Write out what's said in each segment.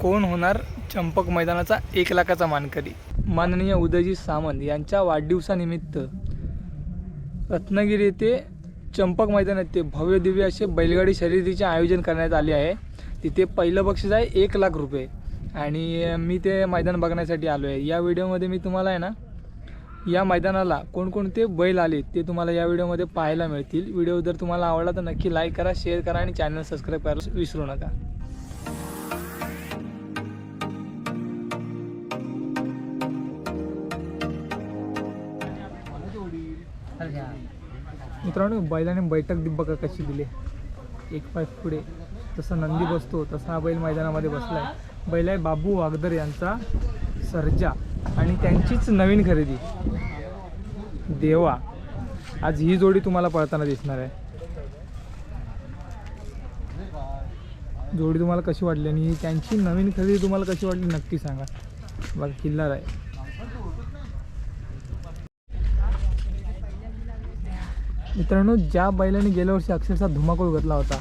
कोण होणार चंपक मैदानाचा एक लाखाचा मानकरी? माननीय उदयजी सामंत यांच्या वाढदिवसानिमित्त रत्नागिरी येथे चंपक मैदान येथे भव्य दिव्य असे बैलगाडी शर्यतीचे आयोजन करण्यात आले आहे. तिथे पहिलं बक्षीस आहे एक लाख रुपये. आणि मी ते मैदान बघण्यासाठी आलो आहे. या व्हिडिओमध्ये मी तुम्हाला आहे ना या मैदानाला कोणकोणते बैल आले ते तुम्हाला या व्हिडिओमध्ये पाहायला मिळतील. व्हिडिओ जर तुम्हाला आवडला तर नक्की लाईक करा शेअर करा आणि चॅनल सबस्क्राईब करायला विसरू नका. मित्रांनो बैलाने बैठक बघा कशी दिली. एक पाय पुढे. तसा नंदी बसतो तसा हा बैल मैदानामध्ये बसला आहे बैल आहे बाबू वागदर यांचा सर्जा आणि त्यांचीच नवीन खरेदी. देवा आज ही जोडी तुम्हाला पळताना दिसणार आहे. जोडी तुम्हाला कशी वाटली आणि त्यांची नवीन खरेदी तुम्हाला कशी वाटली नक्की सांगा. बघा किल्लार आहे. मित्रांनो ज्या बैलाने गेल्या वर्षी अक्षरशः धुमाकूळ घातला होता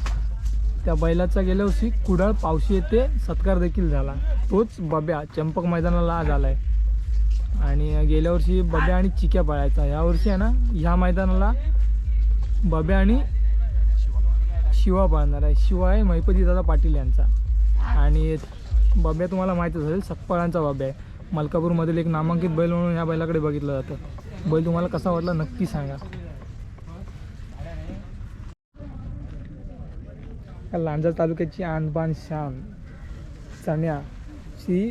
त्या बैलाचा गेल्या वर्षी कुडाळ पावशी येथे सत्कार देखील झाला. तोच बब्या चंपक मैदानाला आज आला आहे आणि गेल्या वर्षी बब्या आणि चिक्या पळायचा. यावर्षी आहे ना ह्या मैदानाला बब्या आणि शिवा पाळणार आहे. शिवा आहे महिपती दादा पाटील यांचा. आणि बब्या तुम्हाला माहीतच असेल सकपाळांचा बब्या आहे. मलकापूरमधील एक नामांकित बैल म्हणून ह्या बैलाकडे बघितलं जातं. बैल तुम्हाला कसा वाटला नक्की सांगा. लांजा तालुक्याची आणबाण शान चण्या श्री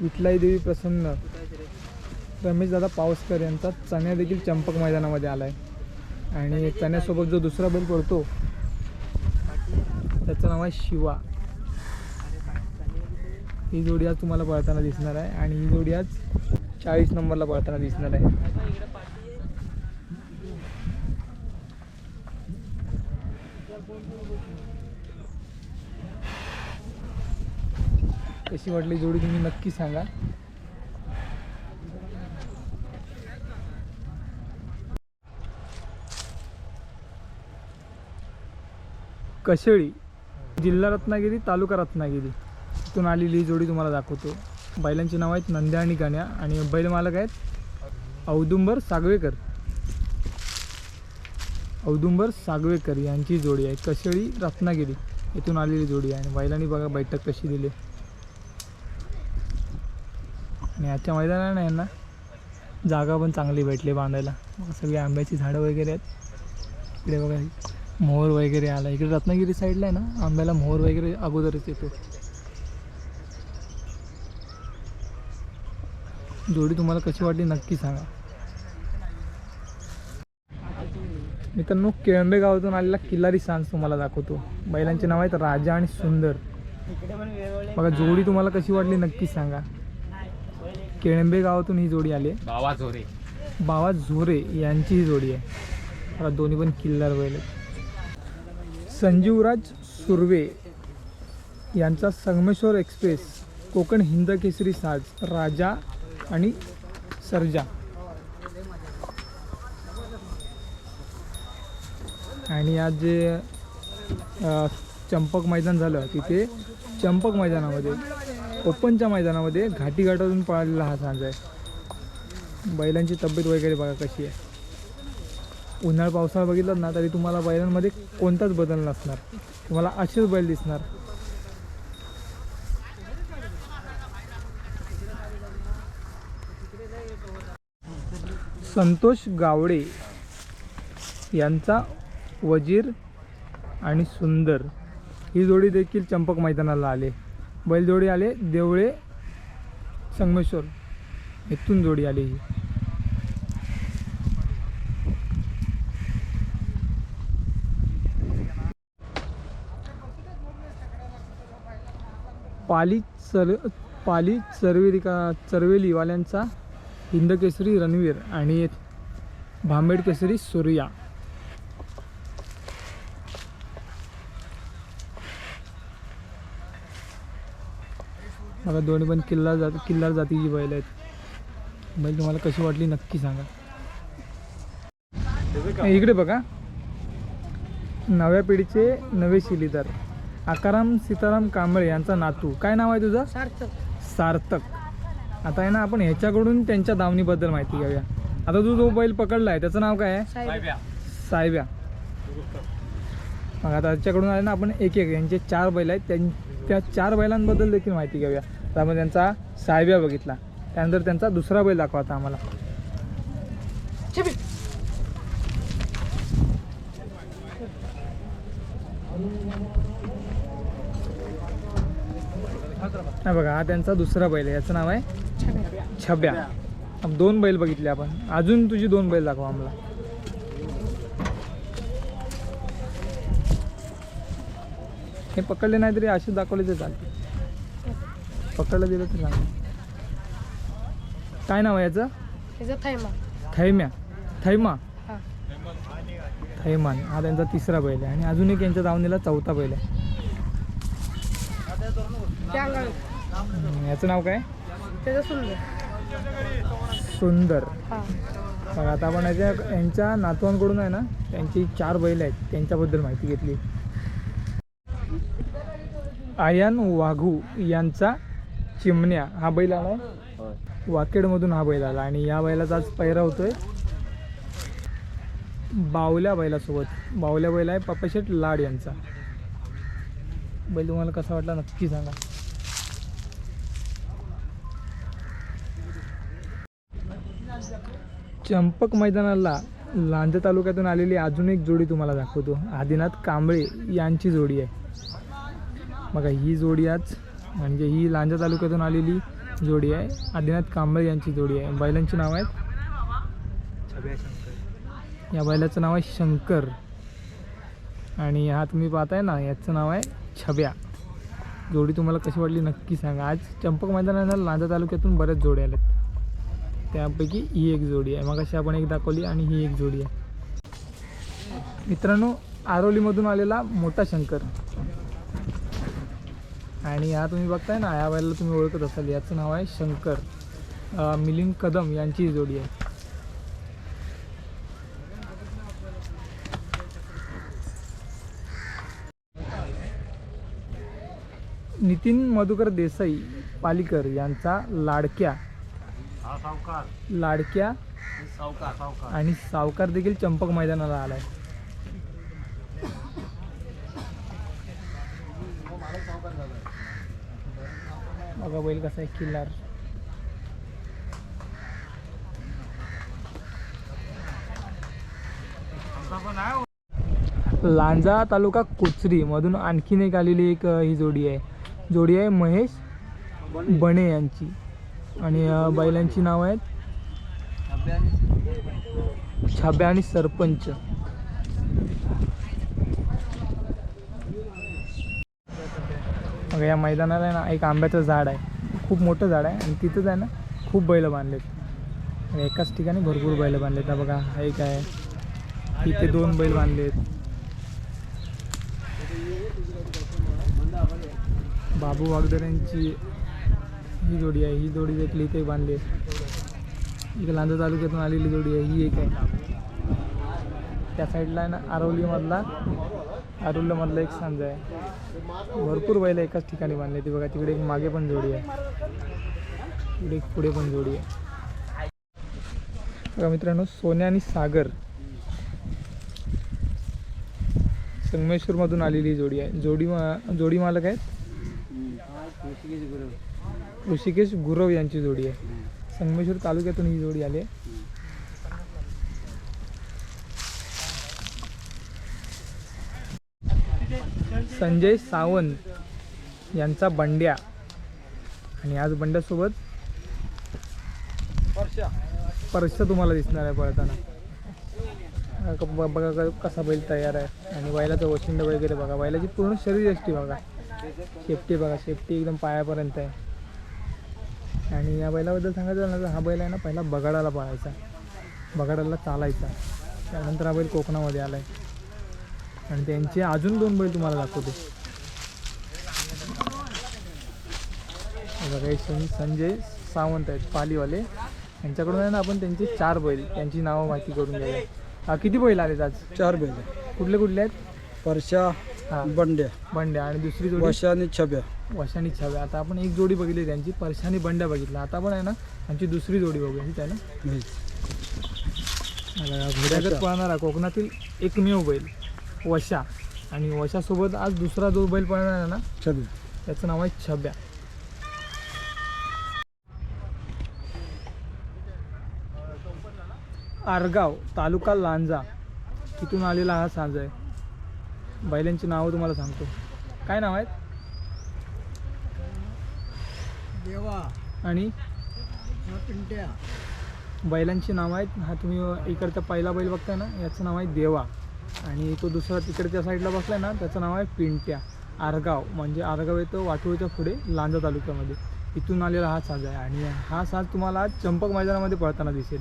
विठलाई देवी प्रसन्न रमेशदादा पावसकर यांचा चण्या देखील चंपक मैदानामध्ये आला आहे आणि चण्यासोबत जो दुसरा बैल पडतो त्याचं नाव आहे शिवा. ही जोडी आज तुम्हाला पळताना दिसणार आहे आणि ही जोडी आज चाळीस नंबरला पळताना दिसणार आहे. कशी वाटली जोडी तुम्ही नक्की सांगा. कशेळी जिल्हा रत्नागिरी तालुका रत्नागिरी. इथून आलेली जोडी तुम्हाला दाखवतो. बैलांची नाव आहेत नंद्या आणि गाण्या आणि बैल मालक आहेत औदुंबर सागवेकर. औदुंबर सागवेकर यांची जोडी आहे. कशेळी रत्नागिरी. इथून आलेली जोडी आहे आणि बैलांनी बघा बैठक कशी दिली. आणि आजच्या मैदानाने यांना जागा पण चांगली भेटली बांधायला. सगळी आंब्याची झाडं वगैरे आहेत. इकडे बघा मोहर वगैरे आला इकडे रत्नागिरी साईडला आहे ना आंब्याला मोहर वगैरे अगोदरच येतो. जोडी तुम्हाला कशी वाटली नक्की सांगा. मित्रांनो केळंबे गावातून आलेला किल्लारी सांज तुम्हाला दाखवतो. बैलांचे नाव आहेत राजा आणि सुंदर. बघा जोडी तुम्हाला कशी वाटली नक्की सांगा. केळंबे गावातून ही जोडी आली आहे. बावा झोरे बाबा झोरे यांची ही जोडी आहे. बघा दोन्ही पण किल्लार बैल संजीवराज सुर्वे यांचा संगमेश्वर एक्सप्रेस कोकण हिंद केसरी साज राजा आणि सर्जा. आणि आज जे चंपक मैदान झालं तिथे चंपक मैदानामध्ये ओपनच्या मैदानामध्ये घाटी घाटातून पळालेला हा सांज आहे. बैलांची तब्येत वगैरे बघा कशी आहे. उन्हाळ पावसाळा बघितलं ना तरी तुम्हाला बैलांमध्ये कोणताच बदल नसणार. तुम्हाला असेच बैल दिसणार. संतोष गावडे यांचा वजीर आणि सुंदर. ही जोडी देखील चंपक मैदानाला आले. बैलजोडी आले देवळे संगमेश्वर. इथून जोडी आली ही. पाली चर पाली चरवेली का चरवेलीवाल्यांचा हिंदकेसरी रणवीर आणि भांबेड केसरी सूर्या. बघा दोन्ही पण किल्ला जात किल्लार जातीची बैल आहेत. बैल तुम्हाला कशी वाटली नक्की सांगा. इकडे बघा. नव्या पिढीचे नवे शिलीदार. आकाराम सीताराम कांबळे यांचा नातू. काय नाव आहे तुझं? सार्थक. सार्थक. आता आहे ना आपण ह्याच्याकडून त्यांच्या दावणीबद्दल माहिती घेऊया. आता तू जो बैल पकडला आहे त्याचं नाव काय आहे? साहेब साहेब्या मग आता त्याच्याकडून आले ना आपण एक एक यांचे चार बैल आहेत. त्यां त्या चार बैलांबद्दल देखील माहिती घेऊया. त्यामध्ये त्यांचा साहेब्या बघितला. त्यानंतर त्यांचा दुसरा बैल दाखवा आता आम्हाला. हा बघा हा त्यांचा दुसरा बैल आहे. याचं नाव आहे छब्या. दोन बैल बघितले आपण. अजून तुझी दोन बैल दाखवा आम्हाला. हे पकडले नाही तरी असे दाखवले तर चालते. पकडलं दिलं तर चांगलं काय नाव आहे याचं? थैमा. थैम्या. थैमा? हा. थैमान. हा त्यांचा तिसरा बैल आहे. आणि अजून एक यांच्या दावणीला चौथा बैल आहे. याचं नाव काय? सुंदर. सुंदर. हा. मग आता आपण याच्या यांच्या नातवांकडून आहे ना त्यांची चार बैल आहेत. त्यांच्याबद्दल माहिती घेतली. आयान वाघू यांचा चिमण्या हा बैल आला? वाकेडमधून हा बैल आला आणि या बैलाचा आज पैरा होतोय बावल्या बैलासोबत. बावल्या बैल आहे पप्पाशेट लाड यांचा. बैल तुम्हाला कसा वाटला नक्की सांगा. चंपक मैदानाला लांजा तालुक्यातून आलेली अजून एक जोडी तुम्हाला दाखवतो. आदिनाथ कांबळे यांची जोडी आहे. बघा ही जोडी आज म्हणजे ही लांजा तालुक्यातून आलेली जोडी आहे. आदिनाथ कांबळे यांची जोडी आहे. बैलांची नाव आहेत? या बैलाचं नाव आहे शंकर. आणि हा तुम्ही पाहताय ना याचं नाव आहे छब्या. जोडी तुम्हाला कशी वाटली नक्की सांगा. आज चंपक मैदानाला लांजा तालुक्यातून बऱ्याच जोड्या आल्यात त्यापैकी ही एक जोडी आहे. मग अशी आपण एक दाखवली आणि ही एक जोडी आहे. मित्रांनो आरोलीमधून आलेला मोठा शंकर. आणि हा तुम्ही बघताय ना या वेळेला तुम्ही ओळखत असाल. याचं नाव आहे शंकर. मिलिंद कदम यांची जोडी आहे. नितीन मधुकर देसाई पालीकर यांचा लाडक्या. लाडक्या आणि सावकार देखील चंपक मैदानाला आलाय. बघा बैल कसा आहे किल्लार. लांजा तालुका कोचरी मधून आणखीन एक आलेली एक ही जोडी आहे. जोडी आहे महेश बणे यांची. आणि बैलांची नाव आहेत छाब्या आणि सरपंच. मग या मैदानाला आहे ना एक आंब्याचं झाड आहे. खूप मोठं झाड आहे आणि तिथंच आहे ना खूप बैलं बांधलेत. एकाच ठिकाणी भरपूर बैलं बांधलेत. ना बघा हा एक आहे. इथे दोन बैल बांधलेत. बाबू वागदऱ्यांची ही जोडी आहे. ही जोडी देखील इथे बांधली आहे इथे लांजा तालुक्यातून आलेली जोडी आहे. ही एक आहे. त्या साईडला आहे ना आरवलीमधला आरुल्यामधला एक सांजा आहे. भरपूर बैल एकाच ठिकाणी बांधले ते बघा तिकडे एक मागे पण जोडी आहे. तिकडे एक पुढे पण जोडी आहे. बघा मित्रांनो सोन्या आणि सागर. संगमेश्वरमधून आलेली जोडी आहे. जोडी मा जोडी मालक आहेत? ऋषिकेश गुरव यांची जोडी आहे. संगमेश्वर तालुक्यातून ही जोडी आली आहे. संजय सावंत यांचा बंड्या. आणि आज बंड्यासोबत परशा तुम्हाला दिसणार आहे पळताना. ब- बघा क- कसा बैल तयार आहे. आणि बैलाचं वशिंड वगैरे बघा. बैलाची पूर्ण शरीर असते बघा. शेपटी बघा शेपटी एकदम पायापर्यंत आहे. आणि या बैलाबद्दल सांगायचं झालं ना तर हा बैल आहे ना पहिला बगाडाला पळायचा. बगाडाला चालायचा. त्यानंतर हा बैल कोकणामध्ये आला आहे आणि त्यांचे अजून दोन बैल तुम्हाला दाखवतो. बघा सं संजय सावंत आहेत पालीवाले. यांच्याकडून आहे ना आपण त्यांचे चार बैल त्यांची नावं माहिती करून घ्यायला. किती बैल आलेत आज? चार बैल. कुठले कुठले आहेत? परशा बंड्या. बंड्या आणि दुसरी जोडी? वशा आणि छब्या. वशानी छाव्या आता आपण एक जोडी बघितली त्यांची परशानी बंड्या बघितला आता पण आहे ना त्यांची दुसरी जोडी बघूया. ही आहे ना? घोड्यागत पळणारा कोकणातील एकमेव बैल. वशा. आणि वशासोबत आज दुसरा जो बैल पळणार आहे ना छब्या त्याचं नाव आहे छब्या. आरगाव तालुका लांजा. तिथून आलेला हा साज आहे. बैलांची नावं तुम्हाला सांगतो. काय नाव आहेत? देवा. आणि? पिंट्या. बैलांची नावं आहेत. हा तुम्ही इकडचा पहिला बैल बघताय ना याचं नाव आहे देवा. आणि तो दुसरा तिकडच्या साईडला बसलाय ना त्याचं नाव आहे पिंट्या. आरगाव म्हणजे आरगाव येतो वाटोळच्या पुढे लांजा तालुक्यामध्ये. इथून आलेला हा साज आहे आणि हा साज तुम्हाला चंपक मैदानामध्ये पळताना दिसेल.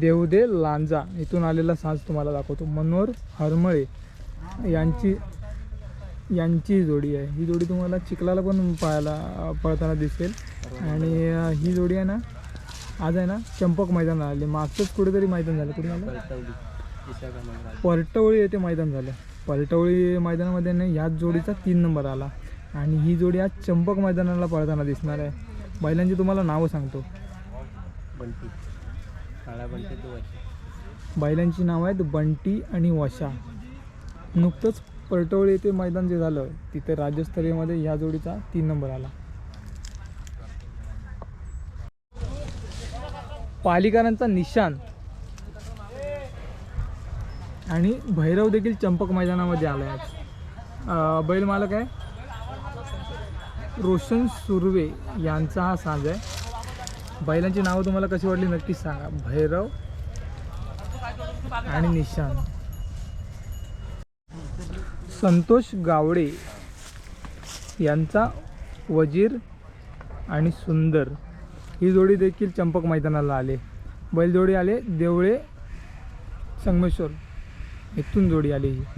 देवदे लांजा इथून आलेला साज तुम्हाला दाखवतो. मनोहर हरमळे यांची यांची जोडी आहे. ही जोडी तुम्हाला चिखलाला पण पाहायला पळताना दिसेल. आणि ही जोडी आहे ना आज आहे ना चंपक मैदान आले. मागचंच कुठेतरी मैदान झालं. कुठे झालं? परटवळी येथे मैदान झालं. परटवळी मैदानामध्ये ना ह्याच जोडीचा तीन नंबर आला. आणि ही जोडी आज चंपक मैदानाला पळताना दिसणार आहे. बैलांची तुम्हाला नावं सांगतो. बैलांची नावं आहेत बंटी आणि वशा. नुकतंच परटवळी येथे मैदान जे झालं तिथे राज्यस्तरीयमध्ये ह्या जोडीचा तीन नंबर आला. पालिकारांचा निशान आणि भैरव देखील चंपक मैदानामध्ये आला आहे बैल मालक आहे. रोशन सुर्वे यांचा हा सांज आहे. बैलांची नावं तुम्हाला कशी वाटली नक्कीच सांगा. भैरव आणि निशान संतोष गावडे यांचा वजीर आणि सुंदर. ही जोडी देखील चंपक मैदानाला आले. बैलजोडी आले देवळे संगमेश्वर. इथून जोडी आली ही.